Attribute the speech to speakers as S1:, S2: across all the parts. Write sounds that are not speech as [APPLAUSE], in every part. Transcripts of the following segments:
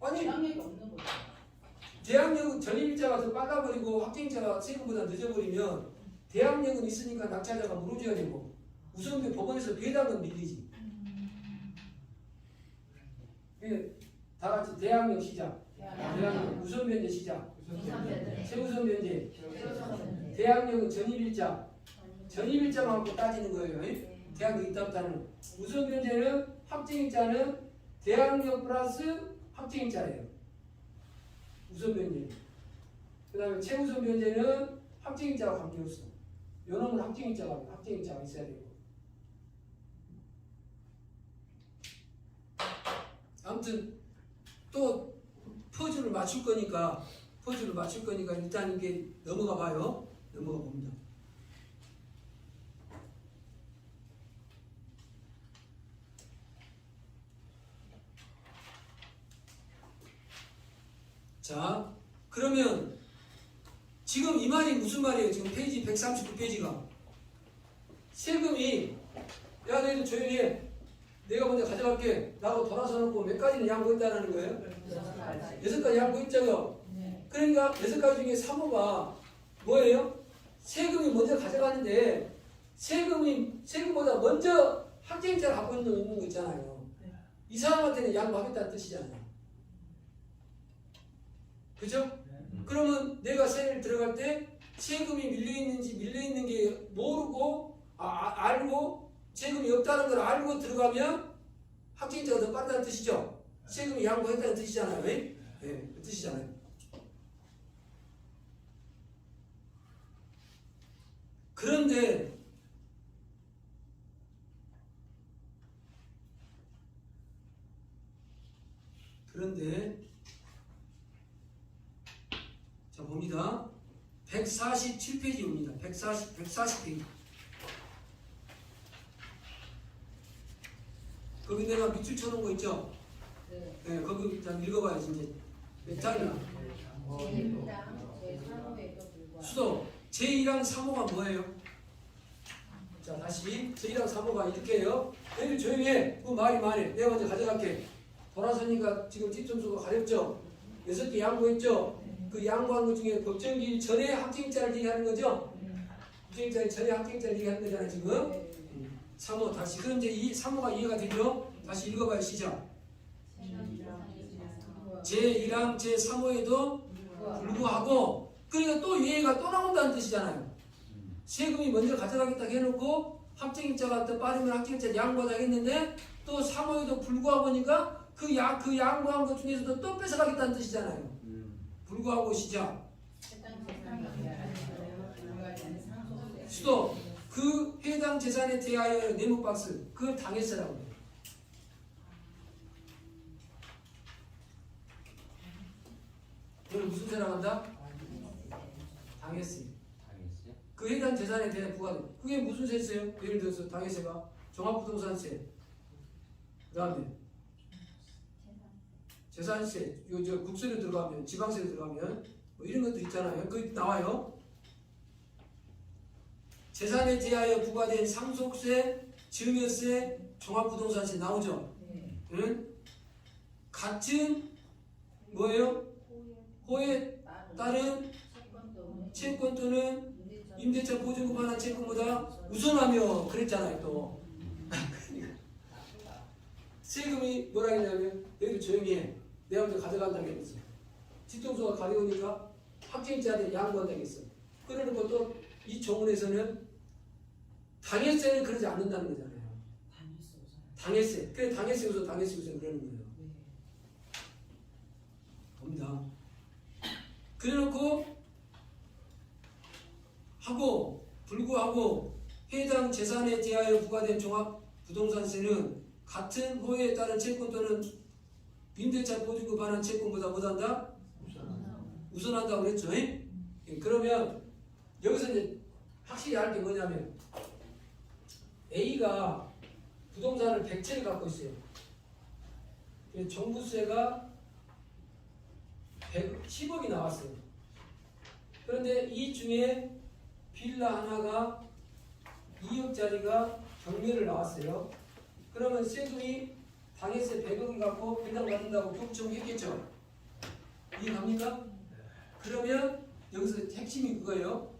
S1: 아니
S2: 대항력이 없는 거죠.
S1: 대항력 전입일자가 더 빨라버리고 확정일자가 세금보다 늦어버리면 대항력은 있으니까 낙찰자가 물어줘야 되고 우선배 법원에서 배당은 밀리지. 예, 다 같이 대항력 시작. 대항력 우선 변제 시작. 최우선 변제. 대항력은 전입일자. 전입일자만 갖고 따지는 거예요. 예? 대항력 있다 없다는. 우선 변제는 확정일자는 대항력 플러스 확정일자예요. 우선 변제. 그 다음에 최우선 변제는 확정일자와 관계없어. 요 놈은 확정일자가 확정일자가 있어야 되고. 아무튼 또 퍼즐을 맞출 거니까 퍼즐을 맞출 거니까 일단 이게 넘어가 봐요. 넘어가 봅니다. 자, 그러면 지금 이 말이 무슨 말이에요? 지금 페이지 139페이지가 세금이 야 너희들 조용히 해. 내가 먼저 가져갈게. 라고 돌아서 놓고 몇 가지는 양보했다는 거예요? 여섯 가지 양보했죠.
S2: 네.
S1: 그러니까 여섯 가지 중에 3호가 뭐예요? 세금이 먼저 가져가는데 세금이 세금보다 먼저 확정자를 갖고 있는 거 있잖아요.
S2: 네.
S1: 이 사람한테는 양보하겠다는 뜻이잖아요. 그죠? 그러면 내가 세를 들어갈 때 세금이 밀려 있는지 밀려 있는 게 모르고 아, 아- 알고 세금이 없다는 걸 알고 들어가면 확정자가 더 빠르다는 뜻이죠. 세금이 양보했다는 뜻이잖아요. 예? 예, 그 뜻이잖아요. 그런데 그런데 자 봅니다. 147페이지입니다. 140 140페이지. 거기 내가 밑줄 쳐놓은 거 있죠?
S2: 네.
S1: 네, 거기 일단 읽어봐야지 이제 몇 장이나
S2: 제1당 제3호에도 불구하고
S1: 수도 제1항 3호가 뭐예요? 자 다시 제1항 3호가 이렇게 해요 애들 조용히 해. 그 말이 많이 내가 먼저 가져갈게 돌아서니까 지금 뒷점수가 가렵죠? 여섯 개 양보했죠? 그 양보한 것 중에 법정기일 전에 확정일자를 얘기하는 거죠? 확정일자를 전에 확정일자를 얘기하는 거잖아요 지금
S2: 네.
S1: 3호 다시 그럼 이제 이 3호가 이해가 되죠? 다시 읽어봐요 시작 제1항 제3호에도 불구하고 그러니까 또 이해가 또 나온다는 뜻이잖아요. 세금이 먼저 가져가겠다 해놓고 합정일자가 더 빠르면 합정일자 양보하다 했는데 또 3호에도 불구하고 보니까 그, 야, 그 양보한 것 중에서도 또 뺏어가겠다는 뜻이잖아요. 불구하고 시작. 수도 그 해당 재산에 대하여 네모 박스 그걸 당했으라고 해요. 그걸 무슨 세라고 한다? 당했어요. 그 해당 재산에 대한 부과돼. 그게 무슨 세세요? 예를 들어서 당해세가 종합부동산세. 그 다음에 재산세. 요저 국세로 들어가면 지방세로 들어가면 뭐 이런 것도 있잖아요. 그 나와요. 재산에 대하여 부과된 상속세, 증여세, 종합부동산세 나오죠.
S2: 네.
S1: 응? 같은 뭐예요? 호에 따른
S2: 채권 또는 임대차
S1: 보증금 하나 채권보다 우선하며 그랬잖아요 또 [LAUGHS] 세금이 뭐라 했냐면 너희들 조용히 해 내가 먼저 가져간다고 했어. 뒷동수가 가져오니까 확정자한테 양보한다고 했어. 그러는 것도 이 조문에서는 당했세는 그러지 않는다는 거잖아요. 당했세 그래 당했세 우선 그러는 거예요. 봅니다. 그래놓고 하고 불구하고 해당 재산에 대하여 부과된 종합 부동산세는 같은 호에 따른 채권 또는 임대차 보증금 반환 채권보다 못한다? 우선한다고 그랬죠? 예, 그러면 여기서 이제 확실히 알 게 뭐냐면 A가 부동산을 100채를 갖고 있어요. 종부세가 110억이 나왔어요. 그런데 이 중에 빌라 하나가 2억짜리가 경매를 나왔어요. 그러면 세금이 당해세 100억을 갖고 배당 받는다고 교부청 했겠죠? 이해갑니까? 그러면 여기서 핵심이 그거예요.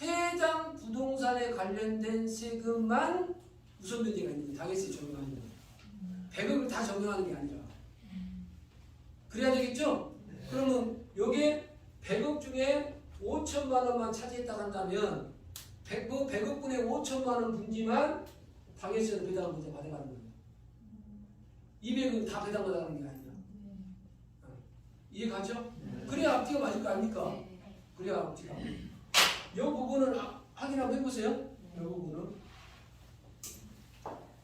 S1: 해당 부동산에 관련된 세금만 우선 변제가 있는 거예요. 당해세 적용하는 거예요. 100억을 다 적용하는 게 아니라. 그래야 되겠죠? 그러면 요게 100억 중에 5천만 원만 차지했다 한다면 100억, 100억분의 5천만 원 분지만 당해세는 배당을 먼저 받아가는 거예요. 200은 다 배당받아가는 게 아니라. 어. 이해 가죠? 그래야 앞뒤가 맞을 거 아닙니까?
S2: 네.
S1: 그래야 앞뒤가. 이 부분을 아- 확인 한번 해보세요. 이 부분은.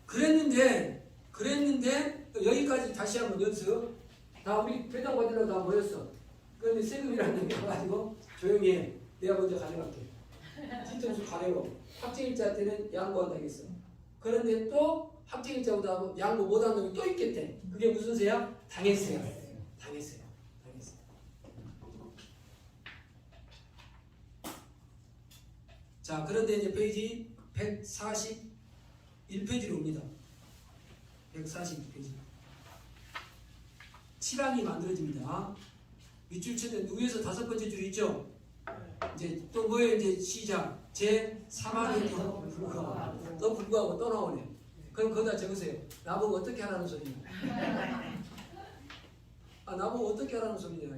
S1: 그랬는데, 그랬는데, 또 여기까지 다시 한번 연습. 다 우리 배당 받으러 다 모였어. 그런데 세금이라는 게 와가지고 조용히 해. 내가 먼저 가져갈게. 뒤통수 가려고. 확정일자한테는 양보한다 했어. 그런데 또 확정일자보다 양보 못한 놈이 또 있겠대. 그게 무슨 세야? 당했어요. 당했어요. 당했어요. 자, 그런데 이제 페이지 141페이지로 옵니다. 141페이지. 7항이 만들어집니다. 밑줄 쳐는 위에서 다섯 번째 줄 있죠? 이제 또 뭐예요? 이제 시작. 제 3항이 또 불구하고 또 불구하고 또 나오네. 그럼 거기다 적으세요. 나보고 어떻게 하라는 소리냐? [LAUGHS] 아, 나보고 어떻게 하라는 소리냐?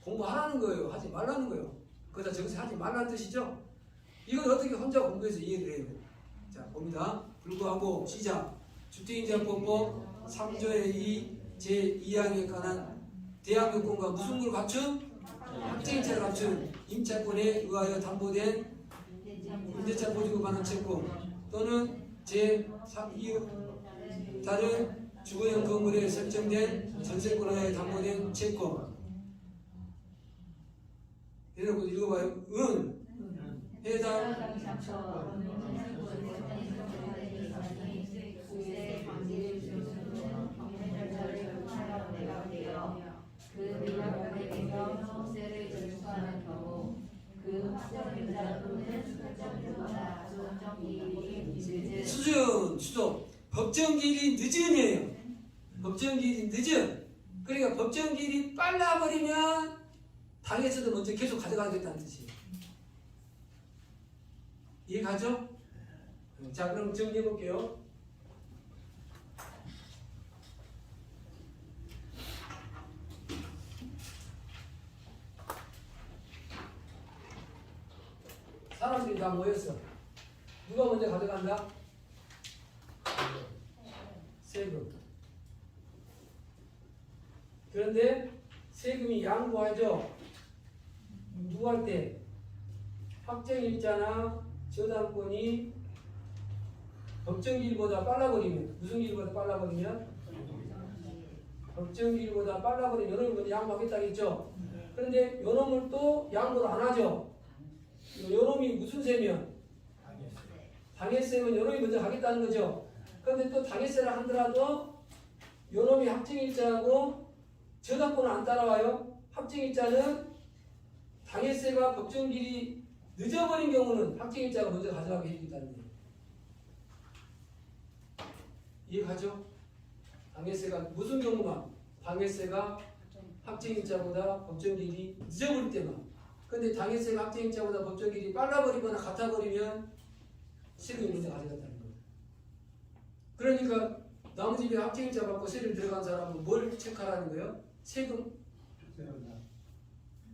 S1: 공부하라는 거예요. 하지 말라는 거예요. 거기다 적으세요. 하지 말라는 뜻이죠? 이건 어떻게 혼자 공부해서 이해를 해요? 자, 봅니다. 불구하고 시작. 주택임대법법 3조의 2 제2항에 관한 대학 요건과 무슨 걸 갖춘? 확정인차를 갖춘 임차권에 의하여 담보된 임대차 보증에 관한 채권 또는 제3 다른 주거용 건물에 설정된 전세권에 의하여 담보된 채권 여러분 읽어봐요. 은. 해당 수준 수도 법정 기일이 늦은이에요. 법정 기일이 늦은. 그러니까 법정 기일이 빨라버리면 당에서도 먼저 계속 가져가겠다는 뜻이에요. 이해 가죠? 자 그럼 정리해 볼게요. 다 모였어. 누가 먼저 가져간다? 세금. 그런데 세금이 양보하죠. 누구 할 때? 확정일자나 저당권이 법정기일보다 빨라버리면 무슨 기일보다 빨라버리면 법정기일보다 빨라버리면 먼저 양보하겠다겠죠. 그런데 요놈을 또 양보를 안 하죠. 요놈이 무슨 세면 당해세면 요놈이 먼저 가겠다는 거죠. 그런데 또 당해세를 하더라도 요놈이 합정일자하고 저당권은 안 따라와요. 합정일자는 당해세가 법정 길이 늦어버린 경우는 합정일자가 먼저 가져가게 해주겠다는 거예요. 이해가죠? 당해세가 무슨 경우만 당해세가 합정일자보다 법정 길이 늦어버릴 때만 근데 당해세가 합정일자보다 법정길이 빨라버리거나 같아버리면 세금이 먼저 가져갔다는 거예요. 그러니까 집에 합정일자 받고 세를 들어간 사람은 뭘 체크하라는 거예요? 세금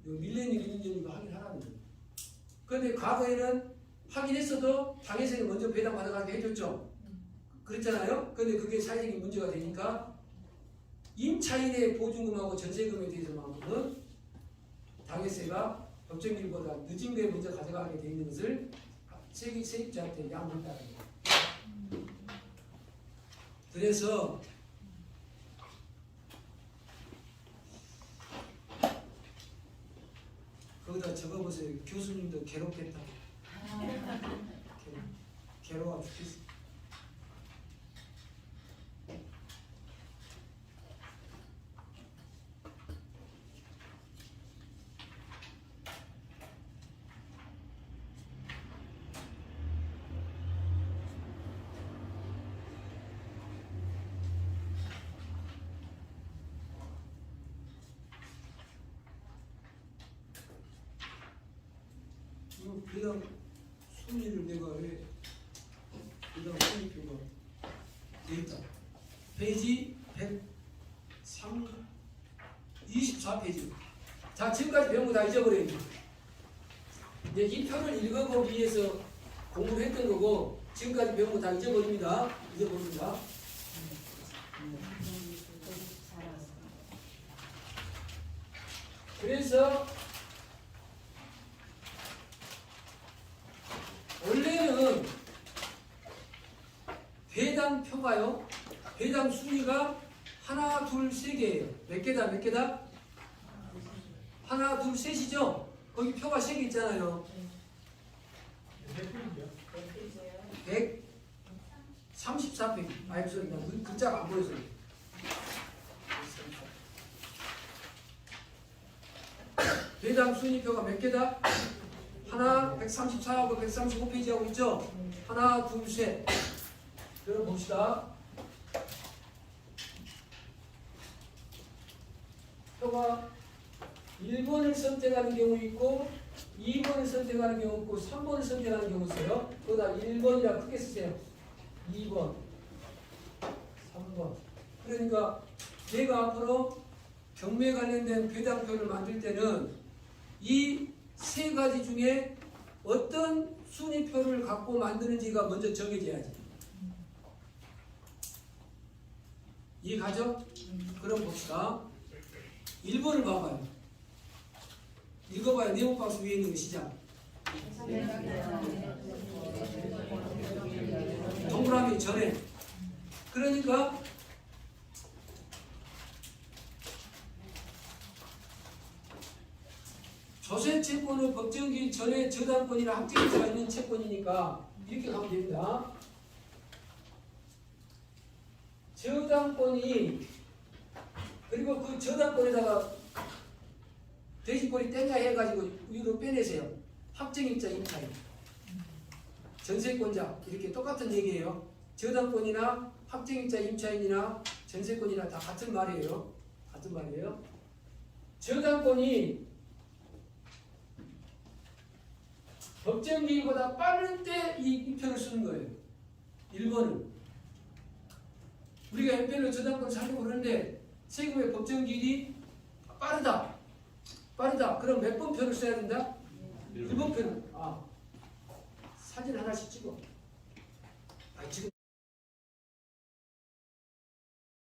S1: 요 밀레니얼 1년이고 확인하라는 거예요. 그런데 과거에는 확인했어도 당해세는 먼저 배당 받아가게 해줬죠. 그랬잖아요. 근데 그게 사회적인 문제가 되니까 임차인의 보증금하고 전세금에 대해서만은 당해세가 법정일보다 늦은 게 먼저 가져가게 돼 있는 것을 세입, 세입자한테 양보했다는 거예요. 그래서 거기다 적어보세요. 교수님도 괴롭겠다. 괴- 괴로워 죽겠어. 그다음 순위를 내가 왜 그다음 순위표가 돼 있다. 페이지 103 24페이지. 자 지금까지 배운 거 다 잊어버려요. 이제 이 표를 읽어보기 위해서 공부를 했던 거고 지금까지 배운 거 다 잊어버립니다. 잊어버립니다. 그래서 원래는 배당표가요. 배당 순위가 하나, 둘, 세 개다, 몇 개다? 하나, 둘, 셋이죠? 거기 표가 세 개 있잖아요. 134페이지. 아이, 소리 나. 글자가 안 보여서. 배당 순위표가 몇 개다? 하나, 134하고 135페이지하고 있죠? 하나, 둘, 셋. 그럼 봅시다. 표가 1번을 선택하는 경우 있고 2번을 선택하는 경우 있고 3번을 선택하는 경우 있어요. 그거다 1번이라 크게 쓰세요. 2번, 3번. 그러니까 내가 앞으로 경매 관련된 배당표를 만들 때는 이 세 가지 중에 어떤 순위표를 갖고 만드는지가 먼저 정해져야지. 이해가죠? 그럼 봅시다. 1번을 봐봐요. 읽어봐요. 네모 박스 위에 있는 거 시작. 동그라미 전에. 그러니까 조세 채권은 법정기 전에 저당권이나 확정일자가 있는 채권이니까 이렇게 가면 됩니다. 저당권이 그리고 그 저당권에다가 돼지꼬리 땡가 해가지고 위로 빼내세요. 확정일자 임차인. 전세권자 이렇게 똑같은 얘기예요. 저당권이나 확정일자 임차인이나 전세권이나 다 같은 말이에요. 같은 말이에요. 저당권이 법정기일보다 빠른 때 이 표를 쓰는 거예요. 1번은 우리가 MPL로 저당권 살려고 그러는데 세금의 법정기일이 빠르다. 빠르다. 그럼 몇 번 표를 써야 된다? 1번 표는 아 사진 하나씩 찍어.